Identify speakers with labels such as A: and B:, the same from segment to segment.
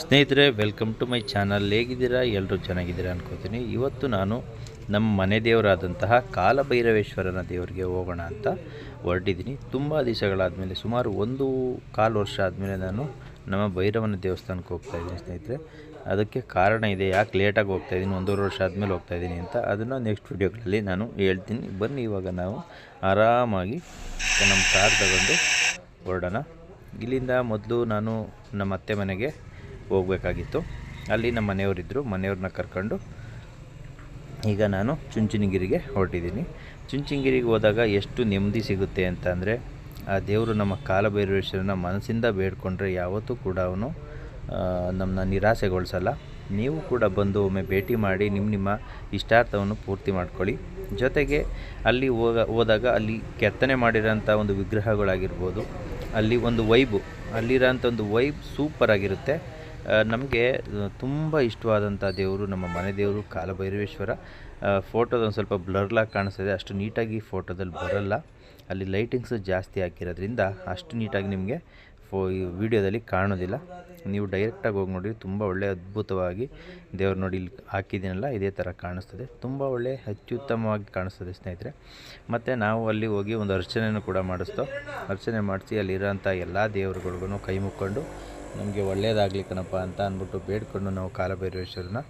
A: ಸ್ನೇಹಿತರೆ welcome to my channel ಹೇಗಿದ್ದೀರಾ? ಎಲ್ಲರೂ ಚೆನ್ನಾಗಿದ್ದೀರಾ ಅನ್ಕೋತೀನಿ. ಇವತ್ತು ನಾನು ನಮ್ಮ ಮನೆ ದೇವರಾದಂತಹ ಕಾಲಭೈರವೇಶ್ವರನ ದೇವರಿಗೆ ಹೋಗೋಣ ಅಂತ ಹೊರಟಿದ್ದೀನಿ. ತುಂಬ ದಿವಸಗಳಾದಮೇಲೆ, ಸುಮಾರು ಒಂದು ಕಾಲು ವರ್ಷ ಆದಮೇಲೆ ನಾನು ನಮ್ಮ ಭೈರವನ ದೇವಸ್ಥಾನಕ್ಕೆ ಹೋಗ್ತಾ ಇದ್ದೀನಿ ಸ್ನೇಹಿತರೆ. ಅದಕ್ಕೆ ಕಾರಣ ಇದೆ, ಯಾಕೆ ಲೇಟಾಗಿ ಹೋಗ್ತಾ ಇದ್ದೀನಿ, ಒಂದೂವರೆ ವರ್ಷ ಆದಮೇಲೆ ಹೋಗ್ತಾ ಇದ್ದೀನಿ ಅಂತ. ಅದನ್ನು ನೆಕ್ಸ್ಟ್ ವೀಡಿಯೋಗಳಲ್ಲಿ ನಾನು ಹೇಳ್ತೀನಿ. ಬನ್ನಿ, ಇವಾಗ ನಾವು ಆರಾಮಾಗಿ ನಮ್ಮ ಕಾರ್ ತಗೊಂಡು ಹೊರಡೋಣ. ಇಲ್ಲಿಂದ ಮೊದಲು ನಾನು ನಮ್ಮ ಅತ್ತೆ ಮನೆಗೆ ಹೋಗಬೇಕಾಗಿತ್ತು. ಅಲ್ಲಿ ನಮ್ಮ ಮನೆಯವರಿದ್ದರು ಮನೆಯವ್ರನ್ನ ಕರ್ಕೊಂಡು ಈಗ ನಾನು ಚುಂಚನಗಿರಿಗೆ ಹೊರಟಿದ್ದೀನಿ. ಚುಂಚನಗಿರಿಗೆ ಹೋದಾಗ ಎಷ್ಟು ನೆಮ್ಮದಿ ಸಿಗುತ್ತೆ ಅಂತ ಅಂದರೆ, ಆ ದೇವರು ನಮ್ಮ ಕಾಲಭೈರವೇಶ್ವರನ ಮನಸ್ಸಿಂದ ಬೇಡ್ಕೊಂಡ್ರೆ ಯಾವತ್ತೂ ಕೂಡ ಅವನು ನಮ್ಮನ್ನ ನಿರಾಸೆಗೊಳಿಸಲ್ಲ. ನೀವು ಕೂಡ ಬಂದು ಒಮ್ಮೆ ಭೇಟಿ ಮಾಡಿ ನಿಮ್ಮ ನಿಮ್ಮ ಇಷ್ಟಾರ್ಥವನ್ನು ಪೂರ್ತಿ ಮಾಡ್ಕೊಳ್ಳಿ. ಜೊತೆಗೆ ಅಲ್ಲಿ ಹೋಗ, ಹೋದಾಗ ಅಲ್ಲಿ ಕೆತ್ತನೆ ಮಾಡಿರೋಂಥ ಒಂದು ವಿಗ್ರಹಗಳಾಗಿರ್ಬೋದು. ಅಲ್ಲಿ ಒಂದು ವೈಬು, ಅಲ್ಲಿರೋಂಥ ಒಂದು ವೈಬ್ ಸೂಪರ್ ಆಗಿರುತ್ತೆ ನಮಗೆ ತುಂಬ ಇಷ್ಟವಾದಂಥ ದೇವರು ನಮ್ಮ ಮನೆ ದೇವರು ಕಾಲಭೈರವೇಶ್ವರ. ಫೋಟೋದೊಂದು ಸ್ವಲ್ಪ ಬ್ಲರ್ಲಾಗಿ ಕಾಣಿಸ್ತದೆ. ಅಷ್ಟು ನೀಟಾಗಿ ಫೋಟೋದಲ್ಲಿ ಬರಲ್ಲ. ಅಲ್ಲಿ ಲೈಟಿಂಗ್ಸ್ ಜಾಸ್ತಿ ಹಾಕಿರೋದ್ರಿಂದ ಅಷ್ಟು ನೀಟಾಗಿ ನಿಮಗೆ ಫೋ ವಿಡಿಯೋದಲ್ಲಿ ಕಾಣೋದಿಲ್ಲ. ನೀವು ಡೈರೆಕ್ಟಾಗಿ ಹೋಗಿ ನೋಡಿ ತುಂಬ ಒಳ್ಳೆಯ ಅದ್ಭುತವಾಗಿ ದೇವ್ರು ನೋಡಿ ಇಲ್ಲಿ ಹಾಕಿದ್ದೀನಲ್ಲ, ಇದೇ ಥರ ಕಾಣಿಸ್ತದೆ. ತುಂಬ ಒಳ್ಳೆ ಅತ್ಯುತ್ತಮವಾಗಿ ಕಾಣಿಸ್ತದೆ ಸ್ನೇಹಿತರೆ. ಮತ್ತು ನಾವು ಅಲ್ಲಿ ಹೋಗಿ ಒಂದು ಅರ್ಚನೆಯನ್ನು ಕೂಡ ಮಾಡಿಸ್ತೋ. ಅರ್ಚನೆ ಮಾಡಿಸಿ ಅಲ್ಲಿರೋಂಥ ಎಲ್ಲ ದೇವರುಗಳಿಗೂ ಕೈ ಮುಕ್ಕೊಂಡು ನಮಗೆ ಒಳ್ಳೆಯದಾಗಲಿ ಕಣಪ್ಪ ಅಂತ ಅಂದ್ಬಿಟ್ಟು ಬೇಡ್ಕೊಂಡು ನಾವು ಕಾಲಭೈರವೇಶ್ವರನ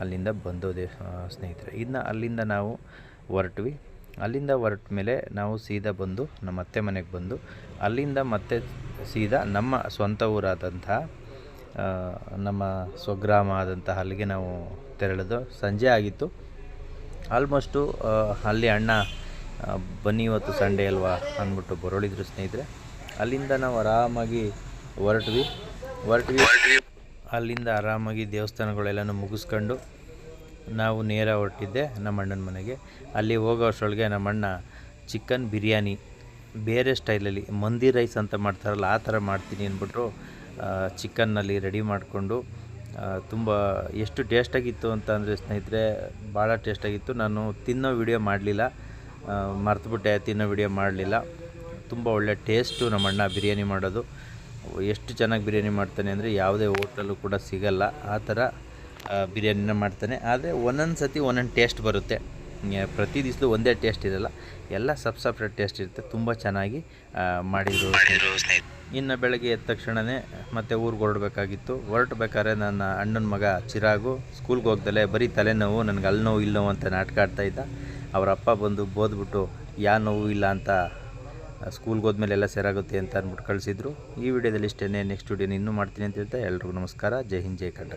A: ಅಲ್ಲಿಂದ ಬಂದೋದೆ ಸ್ನೇಹಿತರೆ. ಇನ್ನು ಅಲ್ಲಿಂದ ನಾವು ಹೊರಟ್ವಿ. ಅಲ್ಲಿಂದ ಹೊರಟ ಮೇಲೆ ನಾವು ಸೀದಾ ಬಂದು ನಮ್ಮ ಅತ್ತೆ ಮನೆಗೆ ಬಂದು ಅಲ್ಲಿಂದ ಮತ್ತೆ ಸೀದಾ ನಮ್ಮ ಸ್ವಂತ ಊರಾದಂತಹ ನಮ್ಮ ಸ್ವಗ್ರಾಮ ಆದಂತಹ ಅಲ್ಲಿಗೆ ನಾವು ತೆರಳಿದು ಸಂಜೆ ಆಗಿತ್ತು. ಆಲ್ಮೋಸ್ಟು ಅಲ್ಲಿ ಅಣ್ಣ ಬನ್ನಿ ಇವತ್ತು ಸಂಡೇ ಅಲ್ವಾ ಅಂದ್ಬಿಟ್ಟು ಬರೋಳಿದ್ರು ಸ್ನೇಹಿತರೆ. ಅಲ್ಲಿಂದ ನಾವು ಆರಾಮಾಗಿ ಹೊರಟ್ವಿ. ಹೊರಟ್ವಿ. ಅಲ್ಲಿಂದ ಆರಾಮಾಗಿ ದೇವಸ್ಥಾನಗಳೆಲ್ಲನೂ ಮುಗಿಸ್ಕೊಂಡು ನಾವು ನೇರ ಹೊರಟಿದ್ದೆ ನಮ್ಮ ಅಣ್ಣನ ಮನೆಗೆ. ಅಲ್ಲಿ ಹೋಗೋ ಅಷ್ಟರೊಳಗೆ ನಮ್ಮ ಅಣ್ಣ ಚಿಕನ್ ಬಿರಿಯಾನಿ ಬೇರೆ ಸ್ಟೈಲಲ್ಲಿ ಮಂದಿ ರೈಸ್ ಅಂತ ಮಾಡ್ತಾರಲ್ಲ ಆ ಥರ ಮಾಡ್ತೀನಿ ಅಂದ್ಬಿಟ್ಟು ಚಿಕನ್ನಲ್ಲಿ ರೆಡಿ ಮಾಡಿಕೊಂಡು ತುಂಬ ಎಷ್ಟು ಟೇಸ್ಟಾಗಿತ್ತು ಅಂತ ಅಂದರೆ ಸ್ನೇಹಿತರೆ ಭಾಳ ಟೇಸ್ಟಾಗಿತ್ತು. ನಾನು ತಿನ್ನೋ ವಿಡಿಯೋ ಮಾಡಲಿಲ್ಲ ಮರ್ತುಬಿಟ್ಟೆ ತಿನ್ನೋ ವಿಡಿಯೋ ಮಾಡಲಿಲ್ಲ. ತುಂಬ ಒಳ್ಳೆ ಟೇಸ್ಟು ನಮ್ಮ ಅಣ್ಣ ಬಿರಿಯಾನಿ ಮಾಡೋದು. ಎಷ್ಟು ಚೆನ್ನಾಗಿ ಬಿರಿಯಾನಿ ಮಾಡ್ತಾನೆ ಅಂದರೆ ಯಾವುದೇ ಹೋಟೆಲು ಕೂಡ ಸಿಗಲ್ಲ. ಆ ಥರ ಬಿರಿಯಾನಿನ ಮಾಡ್ತಾನೆ. ಆದರೆ ಒಂದೊಂದು ಸತಿ ಒಂದೊಂದು ಟೇಸ್ಟ್ ಬರುತ್ತೆ. ಪ್ರತಿ ದಿವಸಲು ಒಂದೇ ಟೇಸ್ಟ್ ಇರಲ್ಲ. ಎಲ್ಲ ಸಪ್ ಸಪ್ರೇಟ್ ಟೇಸ್ಟ್ ಇರುತ್ತೆ. ತುಂಬ ಚೆನ್ನಾಗಿ ಮಾಡಿದ್ರು ಇನ್ನು ಬೆಳಗ್ಗೆ ಎದ್ದ ತಕ್ಷಣವೇ ಮತ್ತೆ ಊರಿಗೆ ಹೊರಡಬೇಕಾಗಿತ್ತು. ಹೊರಟಬೇಕಾದ್ರೆ ನನ್ನ ಅಣ್ಣನ ಮಗ ಚಿರಾಗು ಸ್ಕೂಲ್ಗೆ ಹೋಗ್ದಲೇ ಬರೀ ತಲೆನೋವು, ನನಗೆ ಅಲ್ಲಿ ನೋವು ಇಲ್ಲ ನೋವು ಅಂತ ನಾಟಕ ಆಡ್ತಾಯಿದ್ದ ಅವರ ಅಪ್ಪ ಬಂದು ಬೋದ್ಬಿಟ್ಟು, ಯಾ ನೋವು ಇಲ್ಲ ಅಂತ ಸ್ಕೂಲ್ಗೆ ಹೋದ್ಮೇಲೆ ಎಲ್ಲ ಸೇರಾಗುತ್ತೆ ಅಂತ ಅಂದ್ಬಿಟ್ಟು ಕಳಿಸಿದ್ರು. ಈ ವಿಡಿಯೋದಲ್ಲಿ ಇಷ್ಟೇ ನೆಕ್ಸ್ಟ್ ವಿಡಿಯೋನ ಇನ್ನೂ ಮಾಡ್ತೀನಿ ಅಂತ ಹೇಳ್ತಾ ಎಲ್ರಿಗೂ ನಮಸ್ಕಾರ. ಜೈ ಹಿಂದ್, ಜೈ ಕರ್ನಾಟಕ.